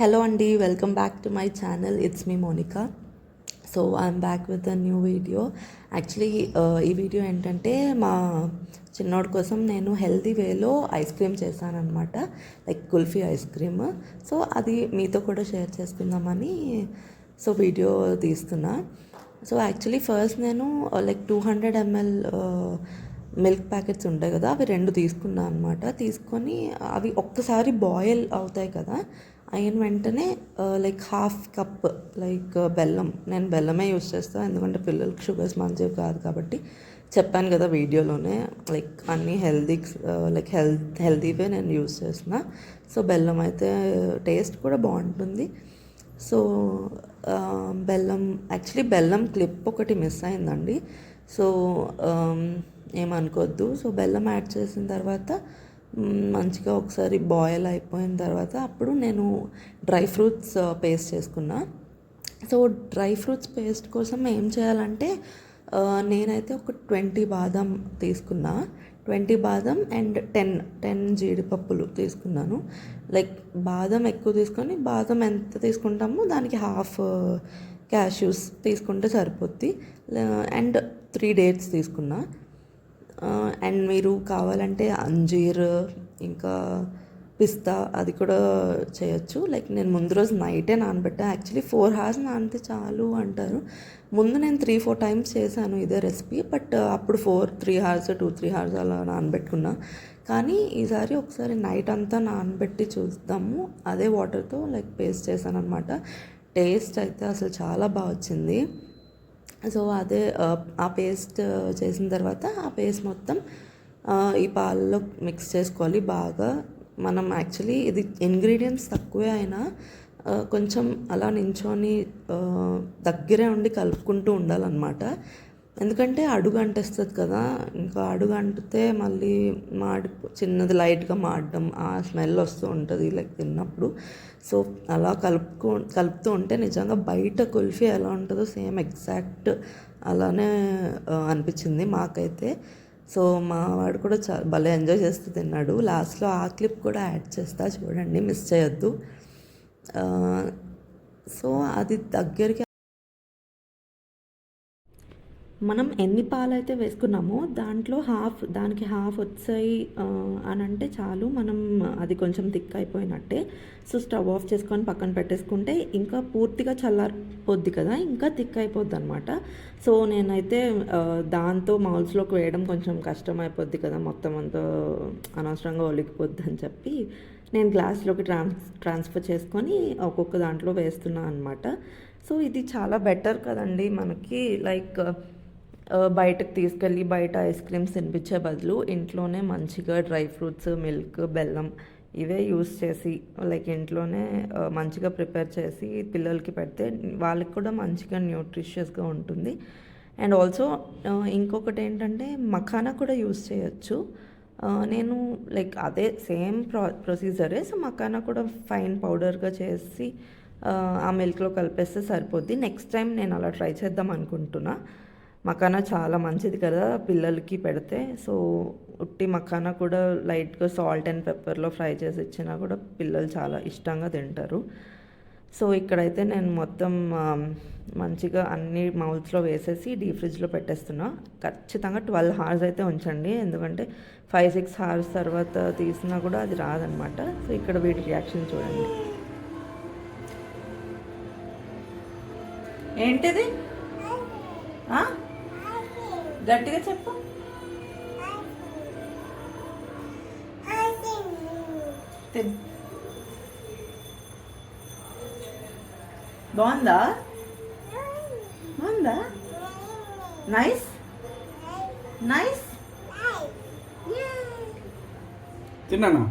Hello అండి welcome back to my channel it's me Monica so I'm back with a new video actually ఈ video ఏంటంటే మా చిన్నోడి కోసం నేను హెల్తీ వేలో ice cream చేశానమాట like kulfi ice cream so అది మీతో కూడా షేర్ చేసుకుందామని సో వీడియో తీస్తున్నా. సో యాక్చువల్లీ ఫస్ట్ నేను like two hundred ml milk packets ఉంటాయి కదా అవి రెండు తీసుకున్నాను అనమాట తీసుకొని అవి ఒక్కసారి బాయిల్ అవుతాయి కదా. అయిన వెంటనే లైక్ హాఫ్ కప్ లైక్ బెల్లం. నేను బెల్లమే యూస్ చేస్తాను ఎందుకంటే పిల్లలకి షుగర్స్ మంచివి కాదు కాబట్టి. చెప్పాను కదా వీడియోలోనే లైక్ అన్నీ హెల్దీ లైక్ హెల్త్ హెల్తీవే నేను యూస్ చేస్తున్నా సో బెల్లం అయితే టేస్ట్ కూడా బాగుంటుంది. సో బెల్లం యాక్చువల్లీ బెల్లం క్లిప్ ఒకటి మిస్ అయిందండి. సో ఏమనుకోవద్దు. సో బెల్లం యాడ్ చేసిన తర్వాత మంచిగా ఒకసారి బాయిల్ అయిపోయిన తర్వాత అప్పుడు నేను డ్రై ఫ్రూట్స్ పేస్ట్ చేసుకున్నా. సో డ్రై ఫ్రూట్స్ పేస్ట్ కోసం ఏం చేయాలంటే నేనైతే ఒక ట్వంటీ బాదం తీసుకున్నా. ట్వంటీ బాదం అండ్ టెన్ టెన్ జీడిపప్పులు తీసుకున్నాను. లైక్ బాదం ఎక్కువ తీసుకొని బాదం ఎంత తీసుకుంటామో దానికి హాఫ్ క్యాష్యూస్ తీసుకుంటే సరిపోద్ది. అండ్ త్రీ డేట్స్ తీసుకున్నా. అండ్ మీరు కావాలంటే అంజీర్ ఇంకా పిస్తా అది కూడా చేయొచ్చు. లైక్ నేను ముందు రోజు నైటే నానబెట్టా. యాక్చువల్లీ ఫోర్ అవర్స్ నానితే చాలు అంటారు. ముందు నేను త్రీ ఫోర్ టైమ్స్ చేశాను ఇదే రెసిపీ బట్ అప్పుడు four three hours two three hours అలా నానబెట్టుకున్నా. కానీ ఈసారి ఒకసారి నైట్ అంతా నానబెట్టి చూద్దాము. అదే వాటర్తో లైక్ పేస్ట్ చేశాను అనమాట టేస్ట్ అయితే అసలు చాలా బాగా వచ్చింది. సో అదే ఆ, పేస్ట్ చేసిన తర్వాత ఆ పేస్ట్ మొత్తం ఈ పాలలో మిక్స్ చేసుకోవాలి. బాగా మనం యాక్చువల్లీ ఇది ఇంగ్రీడియంట్స్ తక్కువే అయినా కొంచెం అలా నించొని దగ్గరే ఉండి కలుపుకుంటూ ఉండాలన్నమాట. ఎందుకంటే అడుగు అంటేస్తుంది కదా. ఇంకా అడుగు అంటితే మళ్ళీ మాడి చిన్నది లైట్గా మాడడం ఆ స్మెల్ వస్తూ ఉంటుంది లైక్ తిన్నప్పుడు. సో అలా కలుపుకో కలుపుతూ ఉంటే నిజంగా బయట కుల్ఫీ ఎలా ఉంటుందో సేమ్ ఎగ్జాక్ట్ అలానే అనిపించింది మాకైతే. సో మా వాడు కూడా చా భలే ఎంజాయ్ చేస్తూ తిన్నాడు. లాస్ట్లో ఆ క్లిప్ కూడా యాడ్ చేస్తా చూడండి మిస్ చేయొద్దు. సో అది దగ్గరికి మనం ఎన్ని పాలైతే వేసుకున్నామో దాంట్లో హాఫ్ దానికి హాఫ్ వచ్చాయి అని అంటే చాలు. మనం అది కొంచెం థిక్ అయిపోయినట్టే. సో స్టవ్ ఆఫ్ చేసుకొని పక్కన పెట్టేసుకుంటే ఇంకా పూర్తిగా చల్లారిపోద్ది కదా ఇంకా థిక్ అయిపోద్ది అనమాట సో నేనైతే దాంతో మౌల్స్లోకి వేయడం కొంచెం కష్టం అయిపోద్ది కదా మొత్తం అంతా అనవసరంగా ఒలిగిపోద్ది అని చెప్పి నేను గ్లాస్లోకి ట్రాన్స్ ట్రాన్స్ఫర్ చేసుకొని ఒక్కొక్క దాంట్లో వేస్తున్నాను అనమాట సో ఇది చాలా బెటర్ కదండి మనకి లైక్ బయటకు తీసుకెళ్ళి బయట ఐస్ క్రీమ్స్ తినిపించే బదులు ఇంట్లోనే మంచిగా డ్రై ఫ్రూట్స్ మిల్క్ బెల్లం ఇవే యూస్ చేసి లైక్ ఇంట్లోనే మంచిగా ప్రిపేర్ చేసి పిల్లలకి పెడితే వాళ్ళకి కూడా మంచిగా న్యూట్రిషియస్గా ఉంటుంది. అండ్ ఆల్సో ఇంకొకటి ఏంటంటే మఖానా కూడా యూస్ చేయొచ్చు. నేను లైక్ అదే సేమ్ ప్రో ప్రొసీజరే సో మకానా కూడా ఫైన్ పౌడర్గా చేసి ఆ, ఆ మిల్క్లో కలిపేస్తే సరిపోద్ది. నెక్స్ట్ టైం నేను అలా ట్రై చేద్దాం అనుకుంటున్నా. మకానా చాలా మంచిది కదా పిల్లలకి పెడితే. సో ఉట్టి మకానా కూడా లైట్గా సాల్ట్ అండ్ పెప్పర్లో ఫ్రై చేసి ఇచ్చినా కూడా పిల్లలు చాలా ఇష్టంగా తింటారు. సో ఇక్కడైతే నేను మొత్తం మంచిగా అన్ని మౌల్స్లో వేసేసి డీ ఫ్రిడ్జ్లో పెట్టేస్తున్నా. ఖచ్చితంగా ట్వెల్వ్ హార్స్ అయితే ఉంచండి. ఎందుకంటే ఫైవ్ సిక్స్ హార్స్ తర్వాత తీసినా కూడా అది రాదనమాట. సో ఇక్కడ వీటి రియాక్షన్ చూడండి. ఏంటిది? ఆ? గట్టిగా చెప్పు. బాగుందా? బాగుందా? నైస్. నైస్. తిన్నానా?